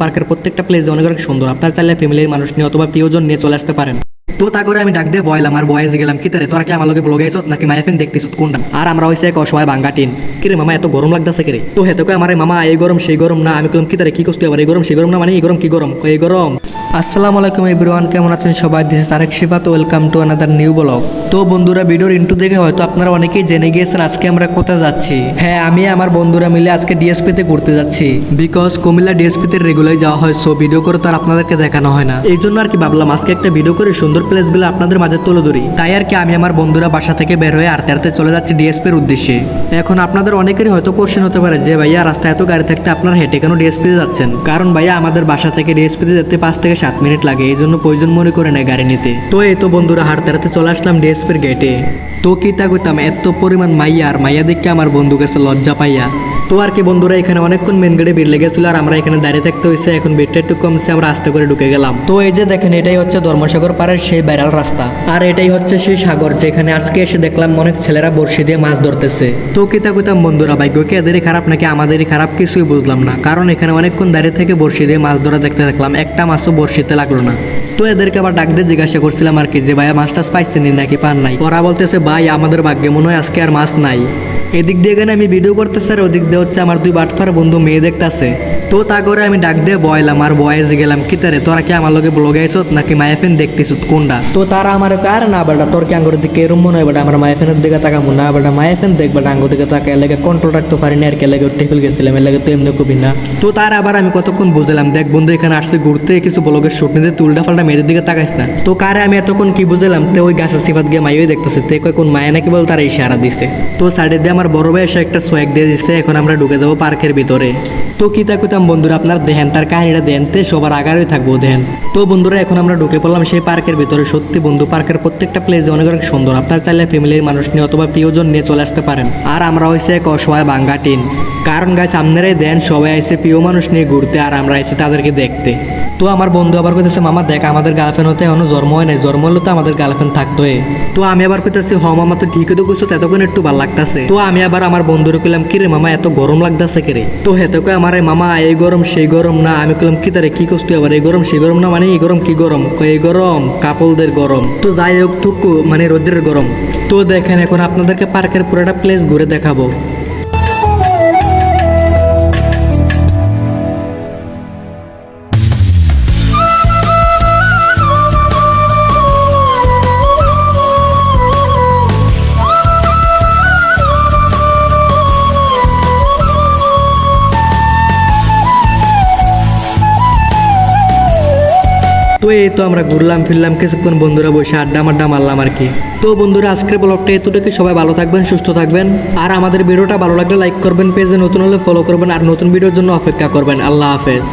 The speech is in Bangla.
পার্কের প্রত্যেকটা প্লেস অনেক অনেক সুন্দর। আপনার চাইলে ফ্যামিলির মানুষ নিয়ে অথবা প্রিয়জন নিয়ে চলে আসতে পারেন। তো তা করে আমি ডাক দিয়ে বয়লাম আর বয়েসে গেলাম কি তারে কি আমার লোকে ব্লগে আইসত নাকি মাইফেন দেখতেছ কোনটা? আর আমরা হইছে এক অসহায় বাঙ্গা টিন কিরে মামা, এত গরম লাগতেছে কিরে তো হেতো আমার মামা, এই গরম, সেই গরম না। আমি কলাম কি তারে কি করতে আবার? এই গরম, সেই গরম না মানে এই গরম, কি গরম? এই গরম। আসসালামু আলাইকুম এভরিওয়ান, কেমন আছেন সবাই? দিস ইজ আরেক Shifat welcome to another new blog তো বন্ধুরা, ভিডিওর ইন্টু দেখে হয়তো আপনারা অনেকেই জেনে গিয়েছেন আজকে আমরা কোথায় যাচ্ছি। হ্যাঁ আমি আমার বন্ধুরা মিলে আজকে ডিএসপিতে ঘুরতে যাচ্ছি। বিকজ কুমিল্লা ডিএসপিতে রেগুলার যাওয়া হয় সো ভিডিও করে তো আর আপনাদেরকে দেখানো হয় না। এই জন্য আর কি ভাবলাম, আজকে একটা ভিডিও করে সুন্দর প্লেসগুলো আপনাদের মাঝে তুলে ধরি। তাই আর কি আমি আমার বন্ধুরা বাসা থেকে বের হয়ে আরতে আরতে চলে যাচ্ছি ডিএসপির উদ্দেশ্যে। এখন আপনাদের অনেকেরই হয়তো কোশ্চেন হতে পারে যে, ভাইয়া, রাস্তায় এত গাড়ি থাকতে আপনারা হেঁটে কেন ডিএসপিতে যাচ্ছেন? কারণ, ভাইয়া, আমাদের বাসা থেকে ডিএসপিতে যেতে পাঁচ থেকে সাত মিনিট লাগে, এই জন্য প্রয়োজন মনে করে নেয় গাড়ি নিতে। তো এই তো বন্ধুরা, হাঁটতে হাঁটতে চলে আসলাম ডিএসপির গেটে তো কি তা কইতাম, এত পরিমাণ মাইয়া আর মাইয়া দেখে আমার বন্ধু কাছে লজ্জা পাইয়া। তো আর কি, বন্ধুরা, এখানে অনেকক্ষণ মেন গেটে ভিড় লেগেছিল আর আমরা এখানে দাঁড়িয়ে থাকতে হয়েছে, এখন ভিড়টা একটু কমছে, আমরা আস্তে করে ঢুকে গেলাম। তো এই যে দেখেন, এটাই হচ্ছে ধর্মসাগর পাড়ের সেই বাইরাল রাস্তা। আর এটাই হচ্ছে সেই সাগর, যেখানে আজকে এসে দেখলাম অনেক ছেলেরা বড়শি দিয়ে মাছ ধরতেছে। তো কিতা কইতাম বন্ধুরা ভাগ্য কি এদেরই খারাপ নাকি আমাদেরই খারাপ, কিছুই বুঝলাম না। কারণ এখানে অনেকক্ষণ দাঁড়িয়ে থেকে বড়শি দিয়ে মাছ ধরা দেখতে থাকলাম একটা মাছও বড়শিতে লাগল না। তো এদেরকে আবার ডাক দিয়ে জিজ্ঞাসা করছিলাম আর কি যে, ভাইয়া, মাছ টাছ পাইছেন নাকি পান নাই? ওরা বলতেছে, ভাই, আমাদের ভাগ্যে মনে হয় আজকে আর মাছ নাই। এদিক দিয়ে এখানে আমি ভিডিও করতেছি আর ওদিক দিয়ে হচ্ছে আমার দুই বাটফার বন্ধু মেয়ে দেখতেছে। তো তা করে আমি ডাক দিয়ে বয়লাম আর বয়েসে গেলাম, কি তারে তোরা কি আমার লগে ব্লগে আইসত নাকি মায়াফেন দেখতেছ কোনটা তো তারা আমার আর না বেটা, তোর কি আঙ্গুর দিকে এরম মনে হয় বেটা? আমার মায়াফেনের দিকে তাকামু না বেটা মায়াফেন দেখ বেটা, আঙ্গুর দিকে তাকা এলাকা কন্ট্রোল রাখতে পারিনি, আর কে লেগে টেফিল গেছিলাম এলাকা তো এমনি কবি না। তো তার আবার আমি কতক্ষণ বুঝলাম, দেখ বন্ধু, এখানে আসছে ঘুরতে, কিছু ব্লগের শুট নিতে, তুই উল্টা ফাল্টা মেয়েদের দিকে তাকাইস না। তো কারে আমি এতক্ষণ কি বুঝলাম, তো ওই গাছের সিফাত গিয়ে মাইও দেখতেছে, তে কোন মায়া নাকি বল, তারা ইশারা দিছে। তো সাইডে দিয়ে আমার বড় ভাই এসে একটা সোয়াগ দিয়ে দিছে, এখন আমরা ঢুকে যাব পার্কের ভিতরে। তো কি তা কইতাম, বন্ধুরা, আপনার দেখেন, তার কাহিনীটা দেন তে সবার আগারই থাকব, দেখেন। তো বন্ধুরা, এখন আমরা ঢুকে পড়লাম সেই পার্কের ভিতরে। সত্যি বন্ধু, পার্কের প্রত্যেকটা প্লেস অনেক অনেক সুন্দর। আপনার চাইলে ফ্যামিলির মানুষ নিয়ে অথবা প্রিয়জন নিয়ে চলে আসতে পারেন। আর আমরা হয়েছে এক অসহায় বাঙ্গা টিন কারণ গাছ আপনারাই দেন, সবাই আইসে প্রিয় মানুষ নিয়ে ঘুরতে, আর আমরা আইসি তাদেরকে দেখতে। তো আমার বন্ধু আবার কইতেছে, মামা, দেখ, আমাদের গার্লফ্রেন্ড হতে এখনও জন্ম হয় নাই। জন্ম হলে তো আমাদের গার্লফ্রেন্ড থাকতো তো আমি আবার কইতেছি, হ, মামা, তো ঠিকই তো কইছো ততক্ষণ একটু ভালো লাগতাছে। তো আমি আবার আমার বন্ধুরে কইলাম কি রে মামা, এত গরম লাগতাছে কি রে তো হেতে কই আমার এই মামা, এই গরম, সেই গরম না। আমি বললাম কি তারে, কি কষ্ট আবার? এই গরম, সেই গরম না মানে এই গরম, কি গরম? এই গরম, কাপলদের গরম। তো যাই হোক থুকু মানে রোদ্রের গরম। তো দেখেন, এখন আপনাদেরকে পার্কের পুরোটা প্লেস ঘুরে দেখাবো। তো এই তো আমরা ঘুরলাম, ফিরলাম, কিছুক্ষণ বন্ধুরা বসে আড্ডা মাড্ডা মারলাম আর কি। তো বন্ধুরা, আজকের ব্লগটা এতটুকু সবাই ভালো থাকবেন, সুস্থ থাকবেন। আর আমাদের ভিডিওটা ভালো লাগলে লাইক করবেন, পেজে নতুন হলে ফলো করবেন, আর নতুন ভিডিওর জন্য অপেক্ষা করবেন। আল্লাহ হাফেজ।